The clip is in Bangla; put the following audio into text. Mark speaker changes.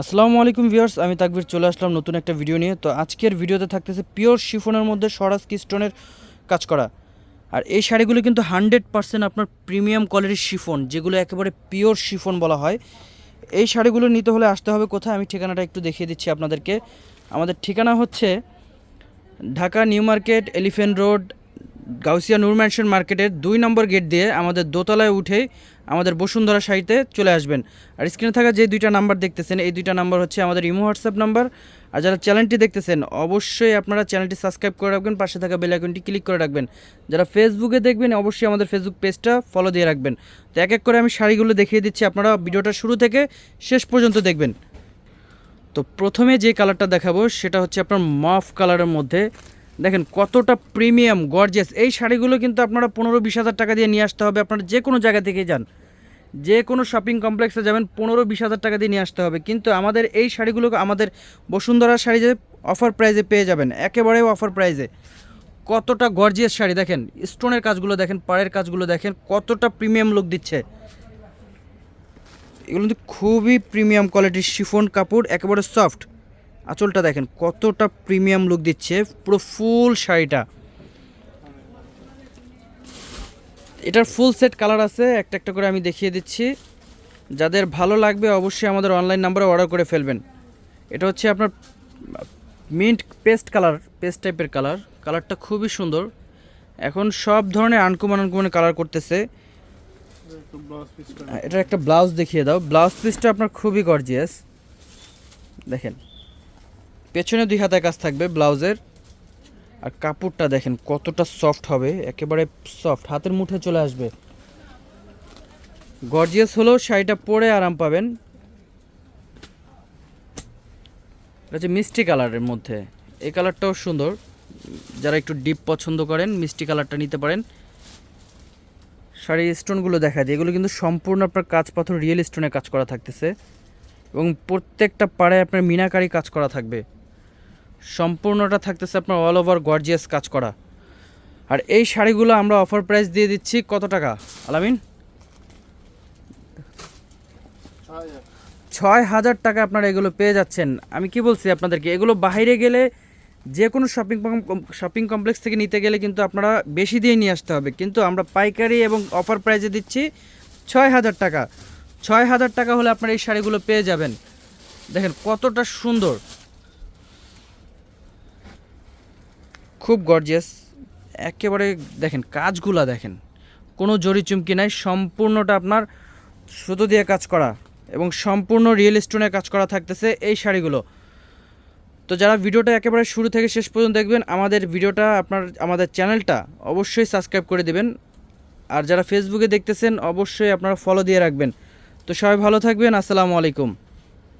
Speaker 1: আসসালামু আলাইকুম ভিউয়ার্স, আমি তাকবির চলে আসলাম নতুন একটা ভিডিও নিয়ে। তো আজকের ভিডিওতে থাকতেছে পিওর শিফনের মধ্যে স্বরাজ কিস্টনের কাজ করা। আর এই শাড়িগুলো কিন্তু হান্ড্রেড পার্সেন্ট আপনার প্রিমিয়াম কোয়ালিটির শিফন, যেগুলো একেবারে পিওর শিফন বলা হয়। এই শাড়িগুলো নিতে হলে আসতে হবে কোথায়? আমি ঠিকানাটা একটু দেখিয়ে দিচ্ছি আপনাদেরকে। আমাদের ঠিকানা হচ্ছে Dhaka New Market Elephant Road Gausia Noor Mansion মার্কেটের দুই নম্বর গেট দিয়ে আমাদের দোতলায় উঠে আমাদের বসুন্ধরা সাইতে চলে আসবেন। আর স্ক্রিনে থাকা যে দুইটা নাম্বার দেখতেছেন, এই দুইটা নাম্বার হচ্ছে আমাদের ইমো হোয়াটসঅ্যাপ নাম্বার। আর যারা চ্যানেলটি দেখতেছেন, অবশ্যই আপনারা চ্যানেলটি সাবস্ক্রাইব করে রাখবেন, পাশে থাকা বেল আইকনটি ক্লিক করে রাখবেন। যারা ফেসবুকে দেখবেন, অবশ্যই আমাদের ফেসবুক পেজটা ফলো দিয়ে রাখবেন। তো এক এক করে আমি শাড়িগুলো দেখিয়ে দিচ্ছি, আপনারা ভিডিওটা শুরু থেকে শেষ পর্যন্ত দেখবেন। তো প্রথমে যে কালারটা দেখাবো, সেটা হচ্ছে আপনার মফ কালারের মধ্যে দেখেন কতটা প্রিমিয়াম গর্জিয়াস এই শাড়িগুলো কিন্তু আপনারা পনেরো বিশ হাজার টাকা দিয়ে নিয়ে আসতে হবে। আপনারা যে কোনো জায়গা থেকে যান। যে কোনো শপিং কমপ্লেক্সে যাবেন, পনেরো বিশ হাজার টাকা দিয়ে নিয়ে আসতে হবে। কিন্তু আমাদের এই শাড়িগুলো আমাদের বসুন্ধরা শাড়ি যে অফার প্রাইজে পেয়ে যাবেন একেবারে অফার প্রাইজে কতটা গর্জিয়াস শাড়ি দেখেন স্টোনের কাজগুলো দেখেন, পাড়ের কাজগুলো দেখেন, কতটা প্রিমিয়াম লুক দিচ্ছে। এগুলো কিন্তু খুবই প্রিমিয়াম কোয়ালিটির শিফন কাপড়, একেবারে সফট আঁচলটা দেখেন, কতটা প্রিমিয়াম লুক দিচ্ছে, পুরো ফুল শাড়িটা। এটার ফুল সেট কালার আছে, একটা একটা করে আমি দেখিয়ে দিচ্ছি। যাদের ভালো লাগবে অবশ্যই আমাদের অনলাইন নাম্বারে অর্ডার করে ফেলবেন। এটা হচ্ছে আপনার মিন্ট পেস্ট কালার পেস্ট টাইপের কালার কালারটা খুবই সুন্দর। এখন সব ধরনের আনকমন আনকমন কালার করতেছে। এটার একটা ব্লাউজ দেখিয়ে দাও। ব্লাউজ পিসটা আপনার খুবই গর্জিয়াস দেখেন। পেছনে দুই হাতায় কাজ থাকবে ব্লাউজের। আর কাপড়টা দেখেন কতটা সফট হবে, একেবারে সফট হাতের মুঠে চলে আসবে। গর্জিয়াস হলেও শাড়িটা পরে আরাম পাবেন। হচ্ছে মিষ্টি কালারের মধ্যে। এই কালারটাও সুন্দর। যারা একটু ডিপ পছন্দ করেন, মিষ্টি কালারটা নিতে পারেন। শাড়ির স্টোনগুলো দেখা যায়, এগুলো কিন্তু সম্পূর্ণ আপনার কাজ পাথর রিয়েল স্টোনে কাজ করা থাকতেছে। এবং প্রত্যেকটা পাড়ে আপনার মিনাকারি কাজ করা থাকবে। সম্পূর্ণটা থাকতেছে আপনার অল ওভার গর্জিয়াস কাজ করা। আর এই শাড়িগুলো আমরা অফার প্রাইস দিয়ে দিচ্ছি কত টাকা? আলামিন? ছয় হাজার। টাকা আপনারা এগুলো পেয়ে যাচ্ছেন। আমি কি বলছি আপনাদেরকে, এগুলো বাইরে গেলে যে কোনো শপিং শপিং কমপ্লেক্স থেকে নিতে গেলে কিন্তু আপনারা বেশি দিয়ে নিয়ে আসতে হবে। কিন্তু আমরা পাইকারি এবং অফার প্রাইসে দিচ্ছি ছয় হাজার টাকা। ছয় হাজার টাকা হলে আপনারা এই শাড়িগুলো পেয়ে যাবেন। দেখেন কতটা সুন্দর। খুব গর্জিয়াস একেবারে দেখেন, কাজগুলা দেখেন। কোনো জরি চুমকি নাই, সম্পূর্ণটা আপনার সুতো দিয়ে কাজ করা এবং সম্পূর্ণ রিয়েল স্টোনে কাজ করা থাকতেছে এই শাড়িগুলো। তো যারা ভিডিওটা একেবারে শুরু থেকে শেষ পর্যন্ত দেখবেন, আমাদের ভিডিওটা আপনার, আমাদের চ্যানেলটা অবশ্যই সাবস্ক্রাইব করে দেবেন। আর যারা ফেসবুকে দেখতেছেন, অবশ্যই আপনারা ফলো দিয়ে রাখবেন। তো সবাই ভালো থাকবেন, আসসালামু আলাইকুম।